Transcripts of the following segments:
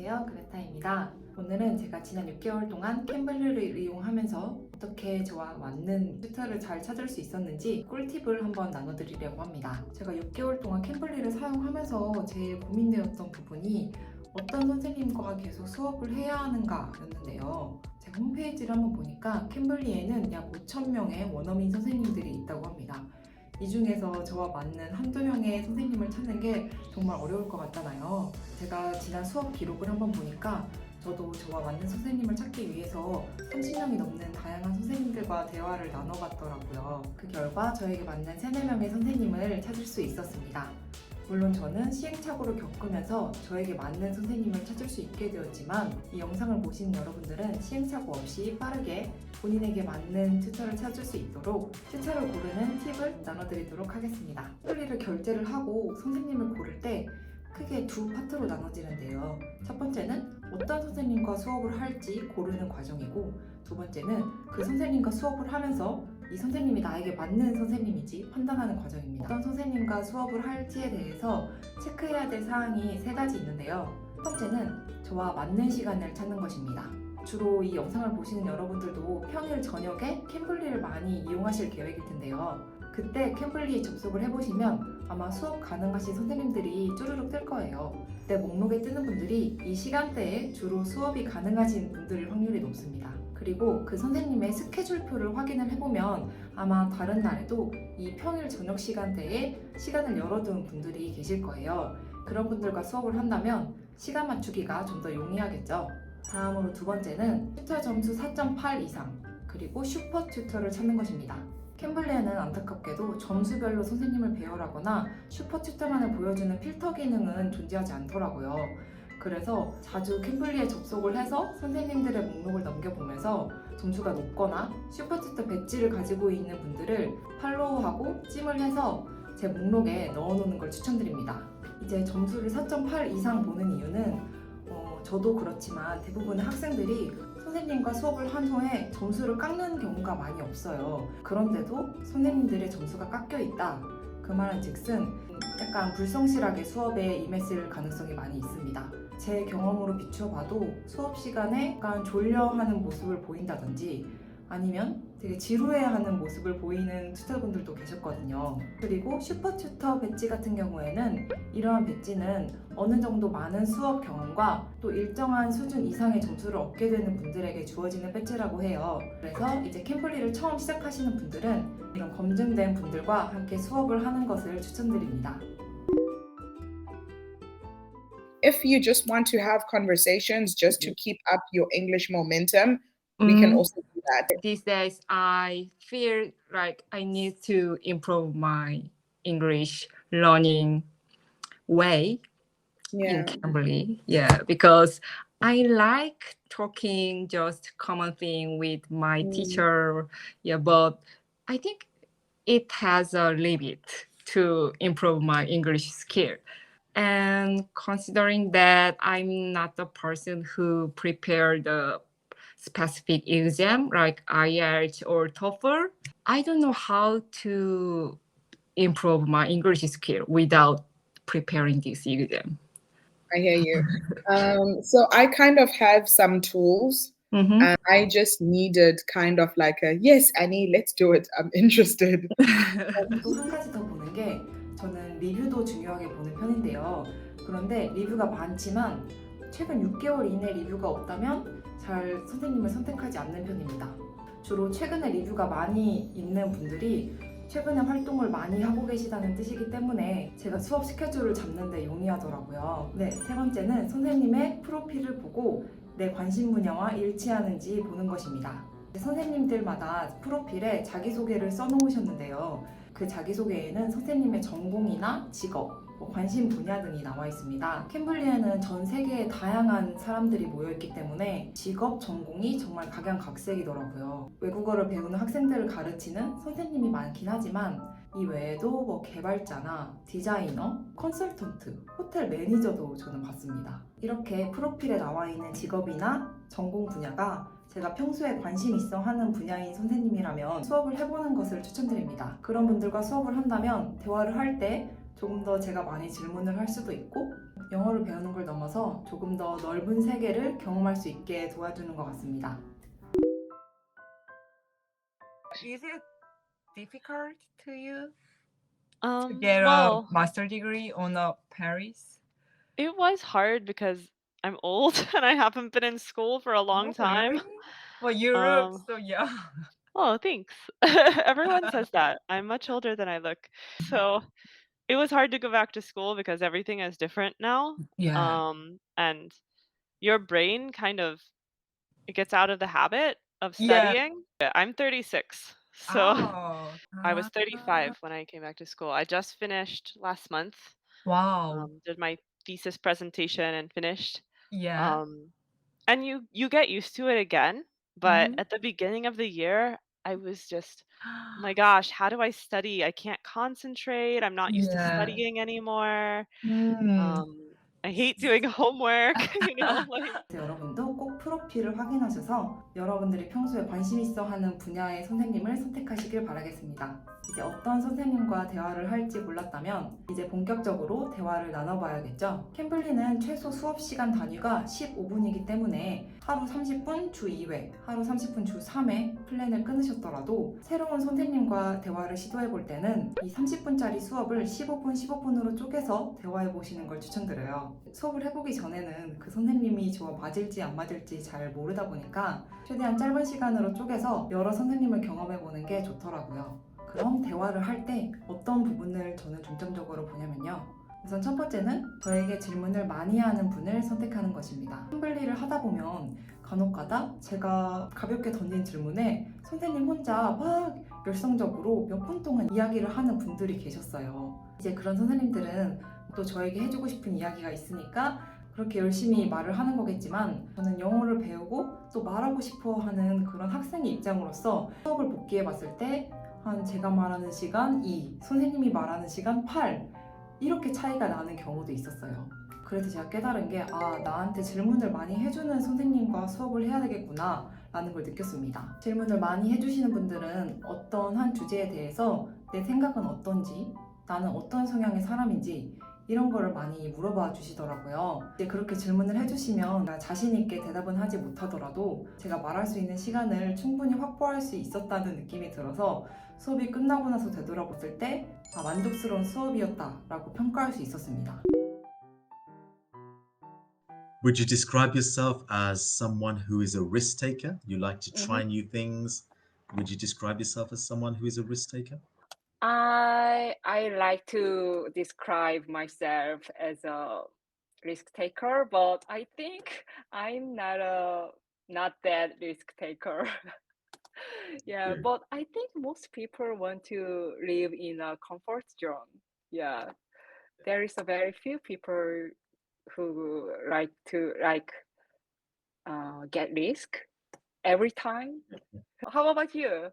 안녕하세요. 그레타입니다. 오늘은 제가 지난 6개월 동안 캔블리를 이용하면서 어떻게 저와 맞는 튜터를 잘 찾을 수 있었는지 꿀팁을 한번 나눠드리려고 합니다. 제가 6개월 동안 캔블리를 사용하면서 제일 고민되었던 부분이 어떤 선생님과 계속 수업을 해야 하는가였는데요. 제가 홈페이지를 한번 보니까 캔블리에는 약 5,000명의 원어민 선생님들이 있다고 중에서 저와 맞는 한두 명의 선생님을 찾는 게 정말 어려울 것 같잖아요. 제가 지난 수업 기록을 한번 보니까 저도 저와 맞는 선생님을 찾기 위해서 30명이 넘는 다양한 선생님들과 대화를 나눠봤더라고요. 그 결과 저에게 맞는 3, 4명의 선생님을 찾을 수 있었습니다. 물론 저는 시행착오를 겪으면서 저에게 맞는 선생님을 찾을 수 있게 되었지만 이 영상을 보신 여러분들은 시행착오 없이 빠르게 본인에게 맞는 튜터를 찾을 수 있도록 튜터를 고르는 팁을 나눠드리도록 하겠습니다. 플리를 결제를 하고 선생님을 고를 때 크게 두 파트로 나눠지는데요. 첫 번째는 어떤 선생님과 수업을 할지 고르는 과정이고 두 번째는 그 선생님과 수업을 하면서 이 선생님이 나에게 맞는 선생님인지 판단하는 과정입니다. 어떤 선생님과 수업을 할지에 대해서 체크해야 될 사항이 세 가지 있는데요. 첫 번째는 저와 맞는 시간을 찾는 것입니다. 주로 이 영상을 보시는 여러분들도 평일 저녁에 캠블리를 많이 이용하실 계획일 텐데요. 그때 캠블리 접속을 해보시면 아마 수업 가능하신 선생님들이 쭈르륵 뜰 거예요. 그때 목록에 뜨는 분들이 이 시간대에 주로 수업이 가능하신 분들일 확률이 높습니다. 그리고 그 선생님의 스케줄표를 확인을 해보면 아마 다른 날에도 이 평일 저녁 시간대에 시간을 열어둔 분들이 계실 거예요. 그런 분들과 수업을 한다면 시간 맞추기가 좀 더 용이하겠죠. 다음으로 두 번째는 튜터 점수 4.8 이상 그리고 슈퍼 튜터를 찾는 것입니다. 캠블리에는 안타깝게도 점수별로 선생님을 배열하거나 슈퍼 튜터만을 보여주는 필터 기능은 존재하지 않더라고요. 그래서 자주 캠블리에 접속을 해서 선생님들의 목록을 넘겨보면서 점수가 높거나 슈퍼 튜터 배지를 가지고 있는 분들을 팔로우하고 찜을 해서 제 목록에 넣어놓는 걸 추천드립니다. 이제 점수를 4.8 이상 보는 이유는 어, 저도 그렇지만 대부분의 학생들이 선생님과 수업을 한 후에 점수를 깎는 경우가 많이 없어요. 그런데도 선생님들의 점수가 깎여 있다. 그 말은 즉슨 약간 불성실하게 수업에 임했을 가능성이 많이 있습니다. 제 경험으로 비추어 봐도 수업 시간에 약간 졸려하는 모습을 보인다든지 아니면 되게 지루해하는 모습을 보이는 튜터분들도 계셨거든요. 그리고 슈퍼 튜터 배지 같은 경우에는 이러한 배지는 어느 정도 많은 수업 경험과 또 일정한 수준 이상의 점수를 얻게 되는 분들에게 주어지는 배지라고 해요. 그래서 이제 캠블리를 처음 시작하시는 분들은 이런 검증된 분들과 함께 수업을 하는 것을 추천드립니다. if you just want to have conversations just to keep up your English momentum, we can Mm, also that. these days I feel like I need to improve my English learning way Yeah. in Cambly. Yeah, because I like talking just common thing with my Mm. teacher. Yeah, but I think it has a limit to improve my English skill. And considering that I'm not the person who prepared the specific exam like IELTS or TOEFL, I don't know how to improve my English skill without preparing this exam. I hear you. Um, so I kind of have some tools Mhm. and I just needed kind of like a yes, Annie, let's do it. I'm interested. 또 한 가지 더 보는 게 저는 리뷰도 중요하게 보는 편인데요. 그런데 리뷰가 많지만 최근 6개월 이내 리뷰가 없다면 잘 선생님을 선택하지 않는 편입니다. 주로 최근에 리뷰가 많이 있는 분들이 최근에 활동을 많이 하고 계시다는 뜻이기 때문에 제가 수업 스케줄을 잡는데 용이하더라고요. 네, 세 번째는 선생님의 프로필을 보고 내 관심 분야와 일치하는지 보는 것입니다. 선생님들마다 프로필에 자기소개를 써놓으셨는데요. 그 자기소개에는 선생님의 전공이나 직업, 뭐 관심 분야 등이 나와 있습니다. 캠블리에는 전 세계의 다양한 사람들이 모여있기 때문에 직업, 전공이 정말 각양각색이더라고요. 외국어를 배우는 학생들을 가르치는 선생님이 많긴 하지만 이 외에도 뭐 개발자나 디자이너, 컨설턴트, 호텔 매니저도 저는 봤습니다. 이렇게 프로필에 나와 있는 직업이나 전공 분야가 제가 평소에 관심 있어 하는 분야인 선생님이라면 수업을 해보는 것을 추천드립니다. 그런 분들과 수업을 한다면 대화를 할때 조금 더 제가 많이 질문을 할 수도 있고 영어를 배우는 걸 넘어서 조금 더 넓은 세계를 경험할 수 있게 도와주는 것 같습니다. Is it difficult to you to Um, get well, a master degree on a Paris? it was hard because I'm old and I haven't been in school for a long Oh, time. really? Well, you look Um, so young. Oh, thanks. Everyone says that. I'm much older than I look. So it was hard to go back to school because everything is different now. Yeah. Um, and your brain kind of it gets out of the habit of studying. Yeah. I'm 36. So oh. I was ah, 35 when I came back to school. I just finished last month. Wow. Um, did my thesis presentation and finished. yeah. Um, and you you get used to it again, but Mhm. at the beginning of the year, I was just, oh my gosh, how do I study? I can't concentrate. I'm not used to Yeah. studying anymore. 음. Um, I hate doing homework. you know, like 그래서 여러분도 꼭 프로필을 확인하셔서 여러분들이 평소에 관심 있어 하는 분야의 선생님을 선택하시길 바라겠습니다. 이제 어떤 선생님과 대화를 할지 몰랐다면 이제 본격적으로 대화를 나눠봐야겠죠. 캠블리는 최소 수업 시간 단위가 15분이기 때문에 하루 30분 주 2회, 하루 30분 주 3회 플랜을 끊으셨더라도 새로운 선생님과 대화를 시도해 볼 때는 이 30분짜리 수업을 15분, 15분으로 쪼개서 대화해 보시는 걸 추천드려요. 수업을 해보기 전에는 그 선생님이 저와 맞을지 안 맞을지 잘 모르다 보니까 최대한 짧은 시간으로 쪼개서 여러 선생님을 경험해 보는 게 좋더라고요. 그럼 대화를 할 때 어떤 부분을 저는 중점적으로 보냐면요. 우선 첫 번째는 저에게 질문을 많이 하는 분을 선택하는 것입니다. 텀블리를 하다 보면 간혹 가다 제가 가볍게 던진 질문에 선생님 혼자 막 열성적으로 몇 분 동안 이야기를 하는 분들이 계셨어요. 이제 그런 선생님들은 또 저에게 해주고 싶은 이야기가 있으니까 그렇게 열심히 말을 하는 거겠지만 저는 영어를 배우고 또 말하고 싶어 하는 그런 학생의 입장으로서 수업을 복귀해 봤을 때 한 제가 말하는 시간 2, 선생님이 말하는 시간 8 이렇게 차이가 나는 경우도 있었어요. 그래서 제가 깨달은 게 아, 나한테 질문을 많이 해주는 선생님과 수업을 해야 되겠구나 라는 걸 느꼈습니다. 질문을 많이 해주시는 분들은 어떤 한 주제에 대해서 내 생각은 어떤지, 나는 어떤 성향의 사람인지 이런 거를 많이 물어봐 주시더라고요. 이제 그렇게 질문을 해주시면 자신 있게 대답은 하지 못하더라도 제가 말할 수 있는 시간을 충분히 확보할 수 있었다는 느낌이 들어서 수업이 끝나고 나서 되돌아봤을 때 아, 만족스러운 수업이었다라고 평가할 수 있었습니다. Would you describe yourself as someone who is a risk taker? You like to try new things. Would you describe yourself as someone who is a risk taker? I I like to describe myself as a risk taker, but I think I'm not a not that risk taker. yeah, Okay. but I think most people want to live in a comfort zone. Yeah, there is a very few people who like to like uh, get risk every time. How about you?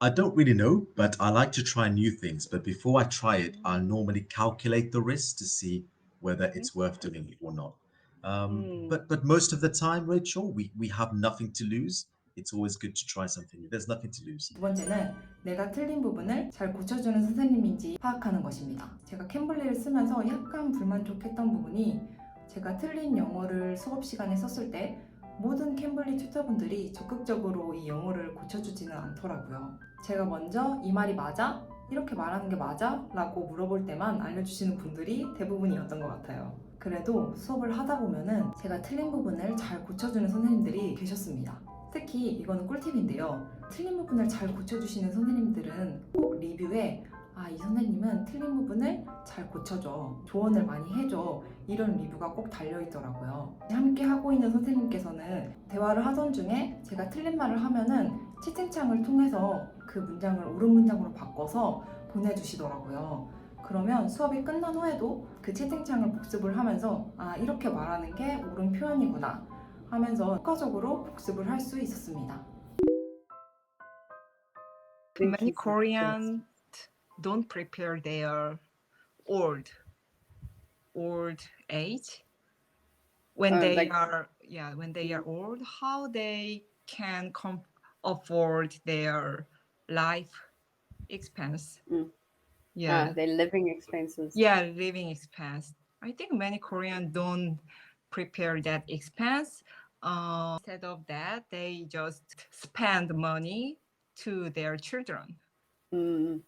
I don't really know, but I like to try new things. But before I try it, I'll normally calculate the risk to see whether it's worth doing it or not. Um, Mm. But but most of the time, Rachel, we, we have nothing to lose. It's always good to try something new. There's nothing to lose. 두 번째는 내가 틀린 부분을 잘 고쳐주는 선생님인지 파악하는 것입니다. 제가 캠블리를 쓰면서 약간 불만족했던 부분이 제가 틀린 영어를 수업 시간에 썼을 때 모든 캠블리 튜터분들이 적극적으로 이 영어를 고쳐주지는 않더라고요. 제가 먼저 이 말이 맞아? 이렇게 말하는 게 맞아? 라고 물어볼 때만 알려주시는 분들이 대부분이었던 것 같아요. 그래도 수업을 하다 보면은 제가 틀린 부분을 잘 고쳐주는 선생님들이 계셨습니다. 특히 이거는 꿀팁인데요. 틀린 부분을 잘 고쳐주시는 선생님들은 꼭 리뷰에 아, 이 선생님은 틀린 부분을 잘 고쳐줘. 조언을 많이 해줘. 이런 리뷰가 꼭 달려있더라고요. 함께 하고 있는 선생님께서는 대화를 하던 중에 제가 틀린 말을 하면은 채팅창을 통해서 그 문장을 옳은 문장으로 바꿔서 보내주시더라고요. 그러면 수업이 끝난 후에도 그 채팅창을 복습을 하면서 아, 이렇게 말하는 게 옳은 표현이구나 하면서 효과적으로 복습을 할 수 있었습니다. Many Koreans don't prepare their old old age when Uh, they like- are yeah when they are old how they can com- afford their life expense Mm. yeah Ah, their living expenses. yeah living expense I think many Korean don't prepare that expense. Uh, instead of that, they just spend money to their children. Mm.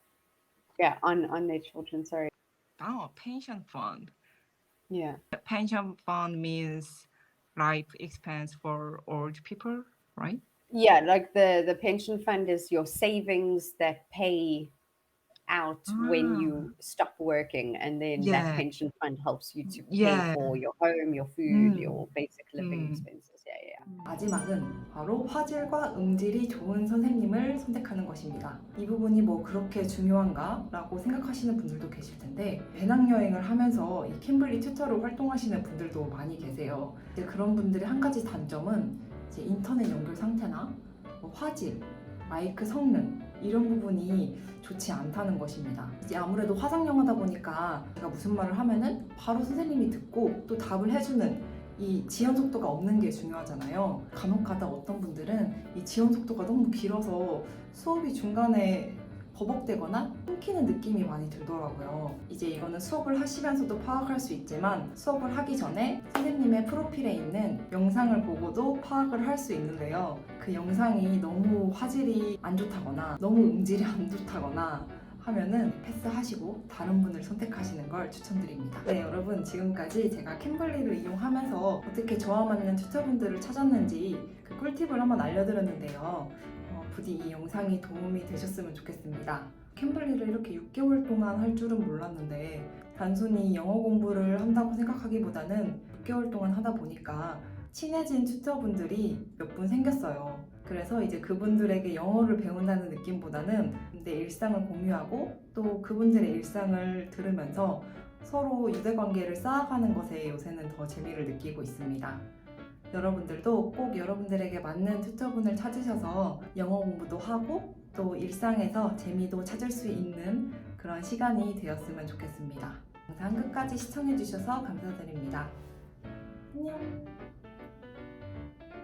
Yeah, on on their children. Sorry. Oh, pension fund. Yeah. Pension fund means life expense for old people, right? Yeah, like the the pension fund is your savings that pay out when you stop working, and then Yeah. that pension fund helps you to pay Yeah. for your home, your food, Mm. your basic living Mm. expenses. Yeah, yeah. 마지막은 바로 화질과 음질이 좋은 선생님을 선택하는 것입니다. 이 부분이 뭐 그렇게 중요한가? 라고 생각하시는 분들도 계실 텐데 배낭여행을 하면서 이 캠블리 튜터로 활동하시는 분들도 많이 계세요. 이제 그런 분들의 한 가지 단점은 이제 인터넷 연결 상태나 뭐 화질, 마이크 성능 이런 부분이 좋지 않다는 것입니다. 이제 아무래도 화상 영어다 보니까 제가 무슨 말을 하면은 바로 선생님이 듣고 또 답을 해주는 이 지연 속도가 없는 게 중요하잖아요. 간혹 가다 어떤 분들은 이 지연 속도가 너무 길어서 수업이 중간에 버벅대거나 끊기는 느낌이 많이 들더라고요. 이제 이거는 수업을 하시면서도 파악할 수 있지만 수업을 하기 전에 선생님의 프로필에 있는 영상을 보고도 파악을 할 수 있는데요. 그 영상이 너무 화질이 안 좋다거나 너무 음질이 안 좋다거나 하면은 패스하시고 다른 분을 선택하시는 걸 추천드립니다. 네, 여러분 지금까지 제가 캠블리를 이용하면서 어떻게 저와 맞는 튜터분들을 찾았는지 그 꿀팁을 한번 알려드렸는데요. 어, 부디 이 영상이 도움이 되셨으면 좋겠습니다. 캠블리를 이렇게 6개월 동안 할 줄은 몰랐는데 단순히 영어 공부를 한다고 생각하기보다는 6개월 동안 하다 보니까 친해진 튜터분들이 몇 분 생겼어요. 그래서 이제 그분들에게 영어를 배운다는 느낌보다는 내 일상을 공유하고 또 그분들의 일상을 들으면서 서로 유대관계를 쌓아가는 것에 요새는 더 재미를 느끼고 있습니다. 여러분들도 꼭 여러분들에게 맞는 튜터분을 찾으셔서 영어 공부도 하고 또 일상에서 재미도 찾을 수 있는 그런 시간이 되었으면 좋겠습니다. 영상 끝까지 시청해주셔서 감사드립니다. 안녕!